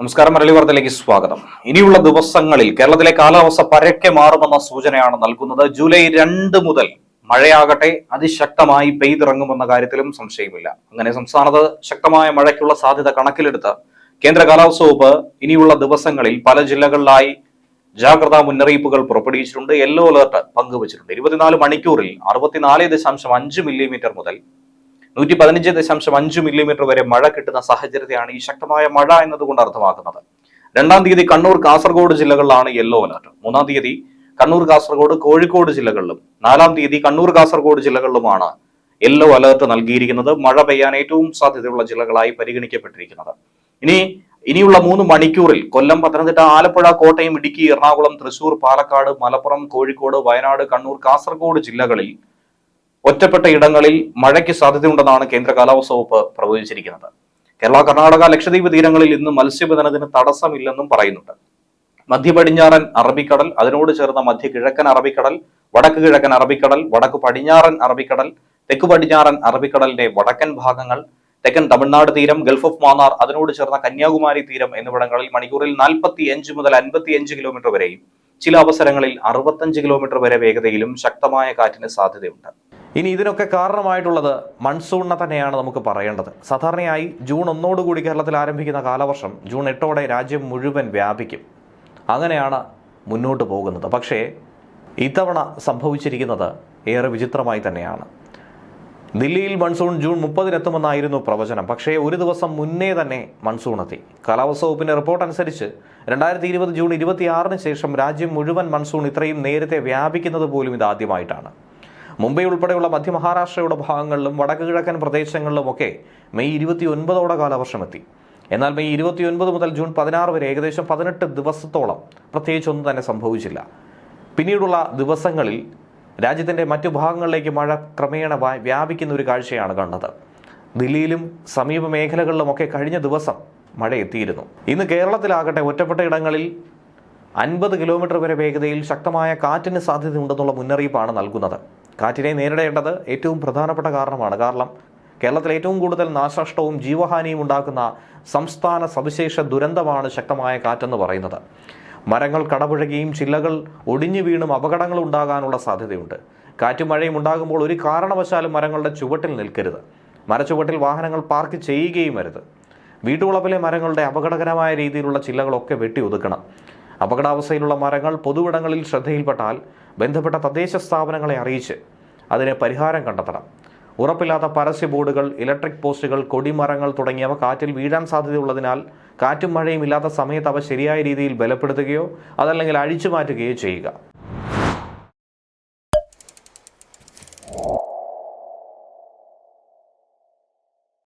നമസ്കാരം മരളി വാർത്തയിലേക്ക് സ്വാഗതം. ഇനിയുള്ള ദിവസങ്ങളിൽ കേരളത്തിലെ കാലാവസ്ഥ പരക്കെ മാറുമെന്ന സൂചനയാണ് നൽകുന്നത്. ജൂലൈ രണ്ട് മുതൽ മഴയാകട്ടെ അതിശക്തമായി പെയ്തിറങ്ങുമെന്ന കാര്യത്തിലും സംശയമില്ല. അങ്ങനെ സംസ്ഥാനത്ത് ശക്തമായ മഴയ്ക്കുള്ള സാധ്യത കണക്കിലെടുത്ത് കേന്ദ്ര കാലാവസ്ഥ വകുപ്പ് ഇനിയുള്ള ദിവസങ്ങളിൽ പല ജില്ലകളിലായി ജാഗ്രതാ മുന്നറിയിപ്പുകൾ പുറപ്പെടുവിച്ചിട്ടുണ്ട്. യെല്ലോ അലർട്ട് പങ്കുവച്ചിട്ടുണ്ട്. ഇരുപത്തിനാല് മണിക്കൂറിൽ അറുപത്തിനാല് ദശാംശം അഞ്ച് മില്ലിമീറ്റർ മുതൽ നൂറ്റി പതിനഞ്ച് ദശാംശം അഞ്ച് മില്ലിമീറ്റർ വരെ മഴ കിട്ടുന്ന സാഹചര്യത്തെയാണ് ഈ ശക്തമായ മഴ എന്നതുകൊണ്ട് അർത്ഥമാക്കുന്നത്. രണ്ടാം തീയതി കണ്ണൂർ കാസർഗോഡ് ജില്ലകളിലാണ് യെല്ലോ അലർട്ട് മൂന്നാം തീയതി കണ്ണൂർ കാസർഗോഡ് കോഴിക്കോട് ജില്ലകളിലും നാലാം തീയതി കണ്ണൂർ കാസർഗോഡ് ജില്ലകളിലുമാണ് യെല്ലോ അലർട്ട് നൽകിയിരിക്കുന്നത്. മഴ പെയ്യാൻ ഏറ്റവും സാധ്യതയുള്ള ജില്ലകളായി പരിഗണിക്കപ്പെട്ടിരിക്കുന്നത്. ഇനി ഇനിയുള്ള മൂന്ന് മണിക്കൂറിൽ കൊല്ലം പത്തനംതിട്ട ആലപ്പുഴ കോട്ടയം ഇടുക്കി എറണാകുളം തൃശൂർ പാലക്കാട് മലപ്പുറം കോഴിക്കോട് വയനാട് കണ്ണൂർ കാസർഗോഡ് ജില്ലകളിൽ ഒറ്റപ്പെട്ട ഇടങ്ങളിൽ മഴയ്ക്ക് സാധ്യതയുണ്ടെന്നാണ് കേന്ദ്ര കാലാവസ്ഥ വകുപ്പ് പ്രവചിച്ചിരിക്കുന്നത് കേരള കർണാടക ലക്ഷദ്വീപ് തീരങ്ങളിൽ ഇന്ന് മത്സ്യബന്ധനത്തിന് തടസ്സമില്ലെന്നും പറയുന്നുണ്ട്. മധ്യ പടിഞ്ഞാറൻ അറബിക്കടൽ അതിനോട് ചേർന്ന മധ്യ കിഴക്കൻ അറബിക്കടൽ വടക്ക് കിഴക്കൻ അറബിക്കടൽ വടക്ക് പടിഞ്ഞാറൻ അറബിക്കടൽ തെക്ക് പടിഞ്ഞാറൻ അറബിക്കടലിന്റെ വടക്കൻ ഭാഗങ്ങൾ തെക്കൻ തമിഴ്നാട് തീരം ഗൾഫ് ഓഫ് മാന്നാർ അതിനോട് ചേർന്ന കന്യാകുമാരി തീരം എന്നിവിടങ്ങളിൽ മണിക്കൂറിൽ നാൽപ്പത്തി അഞ്ച് മുതൽ അൻപത്തി അഞ്ച് കിലോമീറ്റർ വരെയും ചില അവസരങ്ങളിൽ അറുപത്തഞ്ച് കിലോമീറ്റർ വരെ വേഗതയിലും ശക്തമായ കാറ്റിന് സാധ്യതയുണ്ട്. ഇനി ഇതിനൊക്കെ കാരണമായിട്ടുള്ളത് മൺസൂണിനെ തന്നെയാണ് നമുക്ക് പറയേണ്ടത്. സാധാരണയായി ജൂൺ ഒന്നോടുകൂടി കേരളത്തിൽ ആരംഭിക്കുന്ന കാലവർഷം ജൂൺ എട്ടോടെ രാജ്യം മുഴുവൻ വ്യാപിക്കും. അങ്ങനെയാണ് മുന്നോട്ട് പോകുന്നത്. പക്ഷേ ഇത്തവണ സംഭവിച്ചിരിക്കുന്നത് ഏറെ വിചിത്രമായി തന്നെയാണ്. ദില്ലിയിൽ മൺസൂൺ ജൂൺ മുപ്പതിനെത്തുമെന്നായിരുന്നു പ്രവചനം. പക്ഷേ ഒരു ദിവസം മുന്നേ തന്നെ മൺസൂൺ എത്തി കാലാവസ്ഥ വകുപ്പിന്റെ റിപ്പോർട്ട് അനുസരിച്ച് രണ്ടായിരത്തി ഇരുപത് ജൂൺ ഇരുപത്തിയാറിന് ശേഷം രാജ്യം മുഴുവൻ മൺസൂൺ ഇത്രയും നേരത്തെ വ്യാപിക്കുന്നത് പോലും ഇതാദ്യമായിട്ടാണ് മുംബൈ ഉൾപ്പെടെയുള്ള മധ്യ മഹാരാഷ്ട്രയുടെ ഭാഗങ്ങളിലും വടക്ക് കിഴക്കൻ പ്രദേശങ്ങളിലുമൊക്കെ മെയ് ഇരുപത്തി ഒൻപതോടെ കാലവർഷം എത്തി എന്നാൽ മെയ് ഇരുപത്തിയൊൻപത് മുതൽ ജൂൺ പതിനാറ് വരെ ഏകദേശം പതിനെട്ട് ദിവസത്തോളം പ്രത്യേകിച്ചൊന്നും തന്നെ സംഭവിച്ചില്ല. പിന്നീടുള്ള ദിവസങ്ങളിൽ രാജ്യത്തിന്റെ മറ്റു ഭാഗങ്ങളിലേക്ക് മഴ ക്രമേണ വ്യാപിക്കുന്ന ഒരു കാഴ്ചയാണ് കണ്ടത്. ദില്ലിയിലും സമീപ മേഖലകളിലുമൊക്കെ കഴിഞ്ഞ ദിവസം മഴ എത്തിയിരുന്നു ഇന്ന് കേരളത്തിലാകട്ടെ ഒറ്റപ്പെട്ട ഇടങ്ങളിൽ അൻപത് കിലോമീറ്റർ വരെ വേഗതയിൽ ശക്തമായ കാറ്റിന് സാധ്യതയുണ്ടെന്നുള്ള മുന്നറിയിപ്പാണ് നൽകുന്നത്. കാറ്റിനെ നേരിടേണ്ടത് ഏറ്റവും പ്രധാനപ്പെട്ട കാരണമാണ്. കാരണം കേരളത്തിൽ ഏറ്റവും കൂടുതൽ നാശനഷ്ടവും ജീവഹാനിയും ഉണ്ടാക്കുന്ന സംസ്ഥാന സവിശേഷ ദുരന്തമാണ് ശക്തമായ കാറ്റെന്ന് പറയുന്നത്. മരങ്ങൾ കടപുഴകിയും ചില്ലകൾ ഒടിഞ്ഞു വീണും അപകടങ്ങൾ ഉണ്ടാകാനുള്ള സാധ്യതയുണ്ട്. കാറ്റും മഴയും ഉണ്ടാകുമ്പോൾ ഒരു കാരണവശാലും മരങ്ങളുടെ ചുവട്ടിൽ നിൽക്കരുത്. മരച്ചുവട്ടിൽ വാഹനങ്ങൾ പാർക്ക് ചെയ്യുകയും അരുത്. വീട്ടുവളപ്പിലെ മരങ്ങളുടെ അപകടകരമായ രീതിയിലുള്ള ചില്ലകളൊക്കെ വെട്ടി ഒതുക്കണം. അപകടാവസ്ഥയിലുള്ള മരങ്ങൾ പൊതുവിടങ്ങളിൽ ശ്രദ്ധയിൽപ്പെട്ടാൽ ബന്ധപ്പെട്ട തദ്ദേശ സ്ഥാപനങ്ങളെ അറിയിച്ച് അതിനെ പരിഹാരം കണ്ടെത്തണം. ഉറപ്പില്ലാത്ത പരസ്യ ബോർഡുകൾ ഇലക്ട്രിക് പോസ്റ്റുകൾ കൊടിമരങ്ങൾ തുടങ്ങിയവ കാറ്റിൽ വീഴാൻ സാധ്യതയുള്ളതിനാൽ കാറ്റും മഴയും ഇല്ലാത്ത സമയത്ത് അവ ശരിയായ രീതിയിൽ ബലപ്പെടുത്തുകയോ അതല്ലെങ്കിൽ അഴിച്ചു മാറ്റുകയോ ചെയ്യുക.